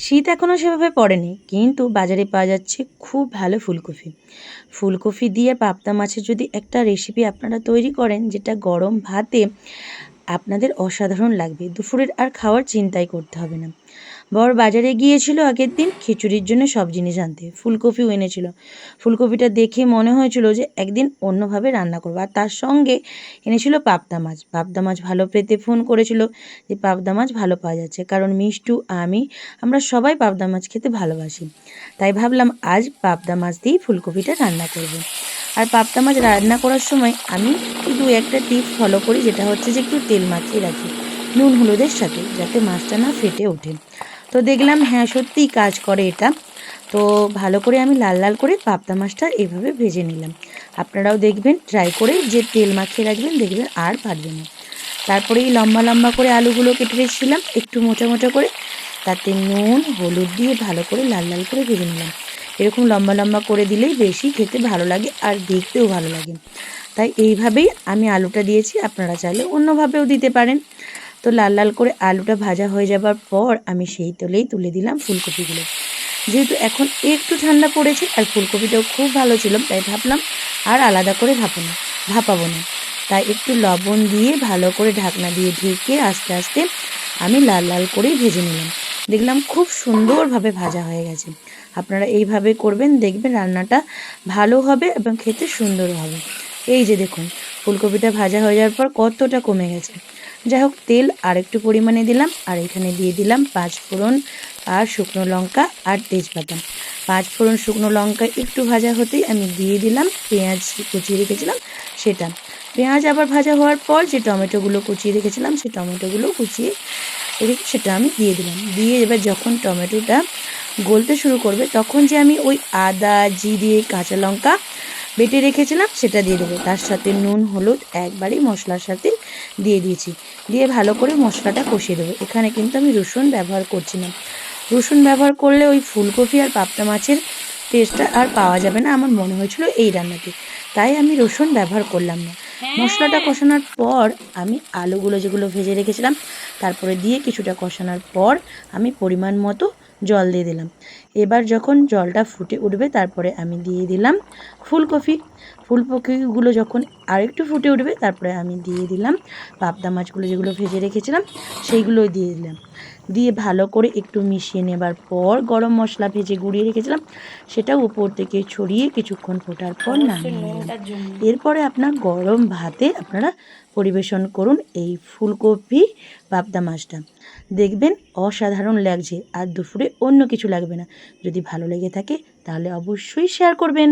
শীত এখনও সেভাবে পড়েনি, কিন্তু বাজারে পাওয়া যাচ্ছে খুব ভালো ফুলকপি। ফুলকপি দিয়ে পাবদা মাছের যদি একটা রেসিপি আপনারা তৈরি করেন, যেটা গরম ভাতে আপনাদের অসাধারণ লাগবে। দুপুরের আর খাওয়ার চিন্তাই করতে হবে না। বর বাজারে গিয়েছিল আগের দিন, খিচুড়ির জন্য সব জিনিস আনতে। ফুলকপিও এনেছিল। ফুলকপিটা দেখে মনে হয়েছিল যে একদিন অন্যভাবে রান্না করব। আর তার সঙ্গে এনেছিল পাবদা মাছ। পাবদা মাছ ভালো পেতে ফোন করেছিল যে পাবদা মাছ ভালো পাওয়া যাচ্ছে। কারণ মিষ্টু, আমি, আমরা সবাই পাবদা মাছ খেতে ভালোবাসি। তাই ভাবলাম আজ পাবদা মাছ দিয়েই ফুলকপিটা রান্না করব। আর পাবদা মাছ রান্না করার সময় আমি দু একটা টিপ ফলো করি, যেটা হচ্ছে যে একটু তেল মাখিয়ে রাখি, নুন হলুদের সাথে, যাতে মাছটা না ফেটে ওঠে। তো দেখলাম হ্যাঁ সত্যিই কাজ করে এটা। তো ভালো করে আমি লাল লাল করে পাবদা মাছটা এভাবে ভেজে নিলাম। আপনারাও দেখবেন ট্রাই করে যে তেল মাখিয়ে রাখবেন, দেখবেন আর পারবে না। তারপরে এই লম্বা লম্বা করে আলুগুলো কেটে রেখেছিলাম, একটু মোটা মোটা করে। তাতে নুন, হলুদ দিয়ে ভালো করে লাল লাল করে ভেজে নিলাম। এরকম লম্বা লম্বা করে দিলেই বেশি খেতে ভালো লাগে আর দেখতেও ভালো লাগে। তাই এইভাবেই আমি আলুটা দিয়েছি, আপনারা চাইলে অন্যভাবেও দিতে পারেন। তো লাল লাল করে আলুটা ভাজা হয়ে যাবার পর আমি সেই তেলেই তুলে দিলাম ফুলকপিগুলো। যেহেতু এখন একটু ঠান্ডা পড়েছে আর ফুলকপিটাও খুব ভালো ছিল, তাই ভাবলাম আর আলাদা করে ভাপানো ভাপাবো না। তাই একটু লবণ দিয়ে ভালো করে ঢাকনা দিয়ে ঢেকে আস্তে আস্তে আমি লাল লাল করেই ভেজে নিলাম। দেখলাম খুব সুন্দরভাবে ভাজা হয়ে গেছে। আপনারা এইভাবে করবেন, দেখবেন রান্নাটা ভালো হবে এবং খেতে সুন্দর হবে। এই যে দেখুন, ফুলকপিটা ভাজা হয়ে যাওয়ার পর কতটা কমে গেছে। যাই হোক, তেল আর একটু পরিমাণে দিলাম আর এখানে দিয়ে দিলাম পাঁচ ফোড়ন আর শুকনো লঙ্কা আর তেজপাতা। পাঁচ ফোড়ন শুকনো লঙ্কা একটু ভাজা হতেই আমি দিয়ে দিলাম, পেঁয়াজ কুচিয়ে রেখেছিলাম সেটা। পেঁয়াজ আবার ভাজা হওয়ার পর যে টমেটোগুলো কুচিয়ে রেখেছিলাম সেই টমেটোগুলো কুচিয়ে রেখে সেটা আমি দিয়ে দিলাম। দিয়ে এবার যখন টমেটোটা গলতে শুরু করবে, তখন যে আমি ওই আদা, জিরে, কাঁচা লঙ্কা বেটে রেখেছিলাম, সেটা দিয়ে দেবো। তার সাথে নুন, হলুদ, একবারই মশলার সাথে দিয়ে দিয়েছি। দিয়ে ভালো করে মশলাটা কষিয়ে দেবো। এখানে কিন্তু আমি রসুন ব্যবহার করছি না। রসুন ব্যবহার করলে ওই ফুলকপি আর পাবদা মাছের টেস্টটা আর পাওয়া যাবে না। আমার মনে হয়েছিল এই রান্নাতে। তাই আমি রসুন ব্যবহার করলাম না। মশলাটা কষানোর পর আমি আলুগুলো যেগুলো ভেজে রেখেছিলাম, তারপরে দিয়ে কিছুটা কষানোর পর আমি পরিমাণ মতো জল দিয়ে দিলাম। এবার যখন জলটা ফুটে উঠবে, তারপরে আমি দিয়ে দিলাম ফুলকপি। ফুলকপিগুলো যখন আরেকটু ফুটে উঠবে, তারপরে আমি দিয়ে দিলাম পাবদা মাছগুলো যেগুলো ভেজে রেখেছিলাম, সেইগুলোই দিয়ে দিলাম। দিয়ে ভালো করে একটু মিশিয়ে নেবার পর গরম মশলা ভেজে গুঁড়িয়ে রেখেছিলাম। সেটা উপর থেকে ছড়িয়ে কিছুক্ষণ ফোটার পর নামিয়ে এরপরে আপনার গরম ভাতে আপনারা পরিবেশন করুন এই ফুলকপি পাবদা মাছটা। দেখবেন অসাধারণ লাগছে আর দুপুরে অন্য কিছু লাগবে না। যদি ভালো লেগে থাকে তাহলে অবশ্যই শেয়ার করবেন।